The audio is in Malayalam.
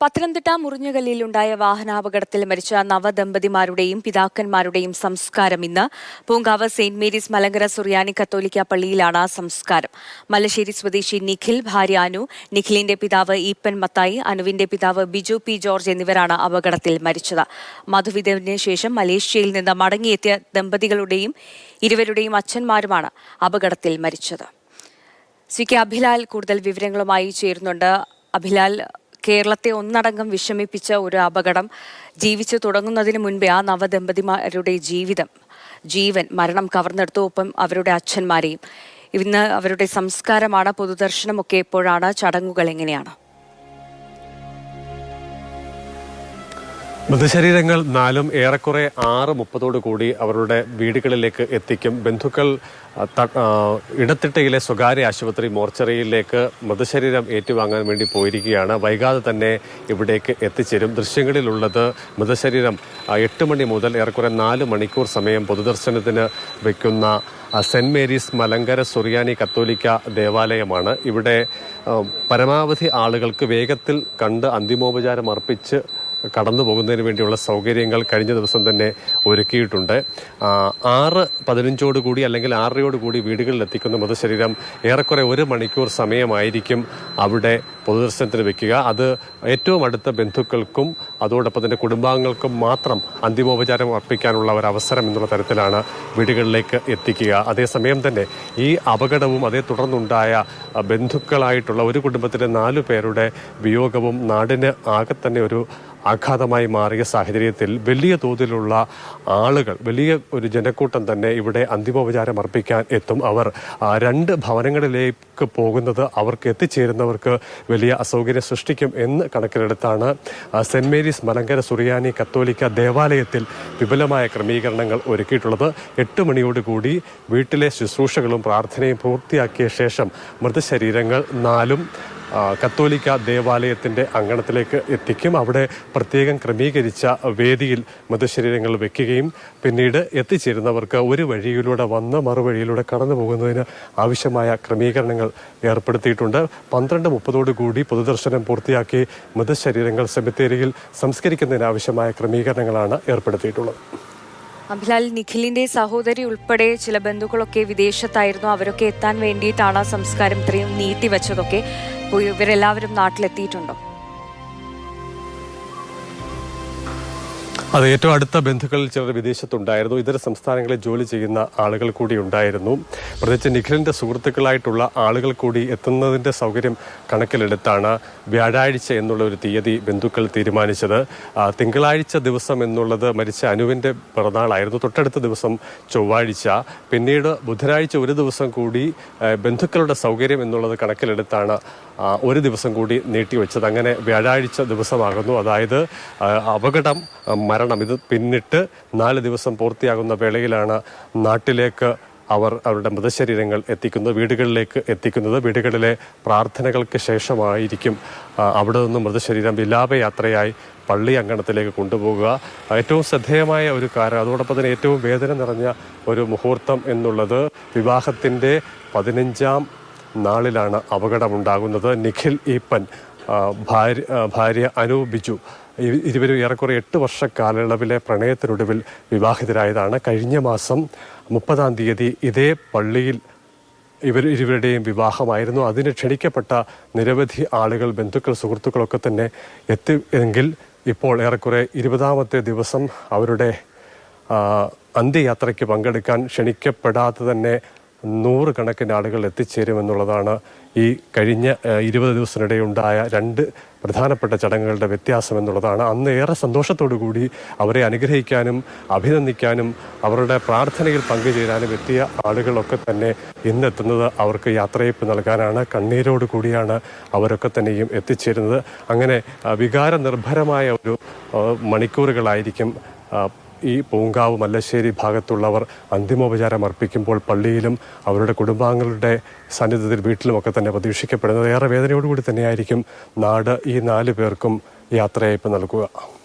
പത്തനംതിട്ട മുറിഞ്ഞകല്ലിലുണ്ടായ വാഹനാപകടത്തിൽ മരിച്ച നവദമ്പതിമാരുടെയും പിതാക്കന്മാരുടെയും സംസ്കാരം ഇന്ന്. പൂങ്കാവ് സെയിന്റ് മേരീസ് മലങ്കര സുറിയാനി കത്തോലിക്ക പള്ളിയിലാണ് സംസ്കാരം. മലശ്ശേരി സ്വദേശി നിഖിൽ ഭാര്യ അനു നിഖിലിന്റെ പിതാവ് ഈപ്പൻ മത്തായി അനുവിന്റെ പിതാവ് ബിജു പി ജോർജ് എന്നിവരാണ് അപകടത്തിൽ മരിച്ചത്. മധുവിധവിന് ശേഷം മലേഷ്യയിൽ നിന്ന് മടങ്ങിയെത്തിയ ദമ്പതികളുടെയും ഇരുവരുടെയും അച്ഛന്മാരുമാണ് അപകടത്തിൽ മരിച്ചത്. സി കെ അഭിലാൽ കൂടുതൽ വിവരങ്ങളുമായി ചേരുന്നുണ്ട്. അഭിലാൽ കേരളത്തെ ഒന്നടങ്കം വിഷമിപ്പിച്ച ഒരു അപകടം ജീവിച്ചു തുടങ്ങുന്നതിന് മുൻപേ ആ നവദമ്പതിമാരുടെ ജീവിതം. ജീവൻ മരണം കവർന്നെടുത്തു ഒപ്പം അവരുടെ അച്ഛന്മാരെയും. ഇന്ന് അവരുടെ സംസ്കാരമാണ് പൊതുദർശനമൊക്കെ എപ്പോഴാണ് ചടങ്ങുകൾ എങ്ങനെയാണ്? മൃതശരീരങ്ങൾ നാലും ഏറെക്കുറെ ആറ് മുപ്പതോടു കൂടി അവരുടെ വീടുകളിലേക്ക് എത്തിക്കും. ബന്ധുക്കൾ ഇടത്തിട്ടയിലെ സ്വകാര്യ ആശുപത്രി മോർച്ചറിയിലേക്ക് മൃതശരീരം ഏറ്റുവാങ്ങാൻ വേണ്ടി പോയിരിക്കുകയാണ്. വൈകാതെ തന്നെ ഇവിടേക്ക് എത്തിച്ചേരും. ദൃശ്യങ്ങളിലുള്ളത് മൃതശരീരം എട്ട് മണി മുതൽ ഏറെക്കുറെ നാല് മണിക്കൂർ സമയം പൊതുദർശനത്തിന് വയ്ക്കുന്ന സെന്റ് മേരീസ് മലങ്കര സുറിയാനി കത്തോലിക്ക ദേവാലയമാണ്. ഇവിടെ പരമാവധി ആളുകൾക്ക് വേഗത്തിൽ കണ്ട് അന്തിമോപചാരം അർപ്പിച്ച് കടന്നു പോകുന്നതിന് വേണ്ടിയുള്ള സൗകര്യങ്ങൾ കഴിഞ്ഞ ദിവസം തന്നെ ഒരുക്കിയിട്ടുണ്ട്. ആറ് പതിനഞ്ചോട് കൂടി അല്ലെങ്കിൽ ആറരയോട് കൂടി വീടുകളിൽ എത്തിക്കുന്ന മൃതശരീരം ഏറെക്കുറെ ഒരു മണിക്കൂർ സമയമായിരിക്കും അവിടെ പൊതുദർശനത്തിന് വെക്കുക. അത് ഏറ്റവും അടുത്ത ബന്ധുക്കൾക്കും അതോടൊപ്പം തന്നെ കുടുംബാംഗങ്ങൾക്കും മാത്രം അന്തിമോപചാരം അർപ്പിക്കാനുള്ള ഒരു അവസരം എന്നുള്ള തരത്തിലാണ് വീടുകളിലേക്ക് എത്തിക്കുക. അതേസമയം തന്നെ ഈ അപകടവും അതേ തുടർന്നുണ്ടായ ബന്ധുക്കളായിട്ടുള്ള ഒരു കുടുംബത്തിലെ നാലു പേരുടെ വിയോഗവും നാടിന് ആകെ തന്നെ ഒരു ആഘാതമായി മാറിയ സാഹചര്യത്തിൽ വലിയ തോതിലുള്ള ആളുകൾ വലിയ ഒരു ജനക്കൂട്ടം തന്നെ ഇവിടെ അന്തിമോപചാരം അർപ്പിക്കാൻ എത്തും. അവർ രണ്ട് ഭവനങ്ങളിലേക്ക് പോകുന്നത് അവർക്ക് എത്തിച്ചേരുന്നവർക്ക് വലിയ അസൗകര്യം സൃഷ്ടിക്കും എന്ന് കണക്കിലെടുത്താണ് സെന്റ് മേരീസ് മലങ്കര സുറിയാനി കത്തോലിക്ക ദേവാലയത്തിൽ വിപുലമായ ക്രമീകരണങ്ങൾ ഒരുക്കിയിട്ടുള്ളത്. എട്ട് മണിയോടുകൂടി വീട്ടിലെ ശുശ്രൂഷകളും പ്രാർത്ഥനയും പൂർത്തിയാക്കിയ ശേഷം മൃതശരീരങ്ങൾ നാലും കത്തോലിക്ക ദേവാലയത്തിന്റെ അങ്കണത്തിലേക്ക് എത്തിക്കും. അവിടെ പ്രത്യേകം ക്രമീകരിച്ച വേദിയിൽ മൃതശരീരങ്ങൾ വെക്കുകയും പിന്നീട് എത്തിച്ചേരുന്നവർക്ക് ഒരു വഴിയിലൂടെ വന്ന് മറുവഴിയിലൂടെ കടന്നു പോകുന്നതിന് ആവശ്യമായ ക്രമീകരണങ്ങൾ ഏർപ്പെടുത്തിയിട്ടുണ്ട്. പന്ത്രണ്ട് മുപ്പതോടു കൂടി പൊതുദർശനം പൂർത്തിയാക്കി മൃതശരീരങ്ങൾ സെമിത്തേരിയിൽ സംസ്കരിക്കുന്നതിനാവശ്യമായ ക്രമീകരണങ്ങളാണ് ഏർപ്പെടുത്തിയിട്ടുള്ളത്. അഭിലാൽ നിഖിലിന്റെ സഹോദരി ഉൾപ്പെടെ ചില ബന്ധുക്കളൊക്കെ വിദേശത്തായിരുന്നു. അവരൊക്കെ എത്താൻ വേണ്ടിയിട്ടാണ് സംസ്കാരം ഇത്രയും നീട്ടിവെച്ചതൊക്കെ. ഇവരെല്ലാവരും നാട്ടിലെത്തിയിട്ടുണ്ടോ? അത് ഏറ്റവും അടുത്ത ബന്ധുക്കളിൽ ചിലർ വിദേശത്തുണ്ടായിരുന്നു. ഇതര സംസ്ഥാനങ്ങളിൽ ജോലി ചെയ്യുന്ന ആളുകൾ കൂടി ഉണ്ടായിരുന്നു. പ്രത്യേകിച്ച് നിഖിലിന്റെ സുഹൃത്തുക്കളായിട്ടുള്ള ആളുകൾ കൂടി എത്തുന്നതിന്റെ സൗകര്യം കണക്കിലെടുത്താണ് വ്യാഴാഴ്ച എന്നുള്ള ഒരു തീയതി ബന്ധുക്കൾ തീരുമാനിച്ചത്. തിങ്കളാഴ്ച ദിവസം എന്നുള്ളത് മരിച്ച അനുവിന്റെ പിറന്നാളായിരുന്നു. തൊട്ടടുത്ത ദിവസം ചൊവ്വാഴ്ച. പിന്നീട് ബുധനാഴ്ച ഒരു ദിവസം കൂടി ബന്ധുക്കളുടെ സൗകര്യം എന്നുള്ളത് കണക്കിലെടുത്താണ് ഒരു ദിവസം കൂടി നീട്ടിവെച്ചത്. അങ്ങനെ വ്യാഴാഴ്ച ദിവസമാകുന്നു. അതായത് അപകടം മരണം. ഇത് പിന്നിട്ട് നാല് ദിവസം പൂർത്തിയാകുന്ന വേളയിലാണ് നാട്ടിലേക്ക് അവർ അവരുടെ മൃതശരീരങ്ങൾ എത്തിക്കുന്നത് വീടുകളിലേക്ക് എത്തിക്കുന്നത്. വീടുകളിലെ പ്രാർത്ഥനകൾക്ക് ശേഷമായിരിക്കും അവിടെ നിന്നും മൃതശരീരം വിലാപയാത്രയായി പള്ളി അങ്കണത്തിലേക്ക് കൊണ്ടുപോകുക. ഏറ്റവും ശ്രദ്ധേയമായ ഒരു കാര്യം അതോടൊപ്പം തന്നെ ഏറ്റവും വേദന നിറഞ്ഞ ഒരു മുഹൂർത്തം എന്നുള്ളത് വിവാഹത്തിന്റെ പതിനഞ്ചാം നാളിലാണ് അപകടമുണ്ടാകുന്നത്. നിഖിൽ ഈപ്പൻ ഭാര്യ ഭാര്യ അനു ബിജു. ഇ- ഇരുവരും ഏറെക്കുറെ എട്ട് വർഷ കാലയളവിലെ പ്രണയത്തിനൊടുവിൽ വിവാഹിതരായതാണ്. കഴിഞ്ഞ മാസം മുപ്പതാം തീയതി ഇതേ പള്ളിയിൽ ഇവർ ഇരുവരുടെയും വിവാഹമായിരുന്നു. അതിന് ക്ഷണിക്കപ്പെട്ട നിരവധി ആളുകൾ ബന്ധുക്കൾ സുഹൃത്തുക്കളൊക്കെ തന്നെ എത്തി എങ്കിൽ ഇപ്പോൾ ഏറെക്കുറെ ഇരുപതാമത്തെ ദിവസം അവരുടെ അന്ത്യയാത്രയ്ക്ക് പങ്കെടുക്കാൻ ക്ഷണിക്കപ്പെടാതെ തന്നെ നൂറുകണക്കിന് ആളുകൾ എത്തിച്ചേരുമെന്നുള്ളതാണ് ഈ കഴിഞ്ഞ ഇരുപത് ദിവസത്തിനിടെ ഉണ്ടായ രണ്ട് പ്രധാനപ്പെട്ട ചടങ്ങുകളുടെ വ്യത്യാസം എന്നുള്ളതാണ് അന്ന് ഏറെ സന്തോഷത്തോടു കൂടി അവരെ അനുഗ്രഹിക്കാനും അഭിനന്ദിക്കാനും അവരുടെ പ്രാർത്ഥനയിൽ പങ്കുചേരാനും എത്തിയ ആളുകളൊക്കെ തന്നെ ഇന്നെത്തുന്നത് അവർക്ക് യാത്രയപ്പ് നൽകാനാണ്. കണ്ണീരോട് കൂടിയാണ് അവരൊക്കെ തന്നെയും എത്തിച്ചേരുന്നത്. അങ്ങനെ വികാര നിർഭരമായ ഒരു മണിക്കൂറുകളായിരിക്കും ഈ പൂങ്കാവ് മല്ലശ്ശേരി ഭാഗത്തുള്ളവർ അന്തിമോപചാരം അർപ്പിക്കുമ്പോൾ പള്ളിയിലും അവരുടെ കുടുംബാംഗങ്ങളുടെ സാന്നിധ്യത്തിൽ വീട്ടിലുമൊക്കെ തന്നെ പ്രതീക്ഷിക്കപ്പെടുന്നത്. ഏറെ വേദനയോടുകൂടി തന്നെയായിരിക്കും നാട് ഈ നാല് പേർക്കും യാത്രയയപ്പ് നൽകുക.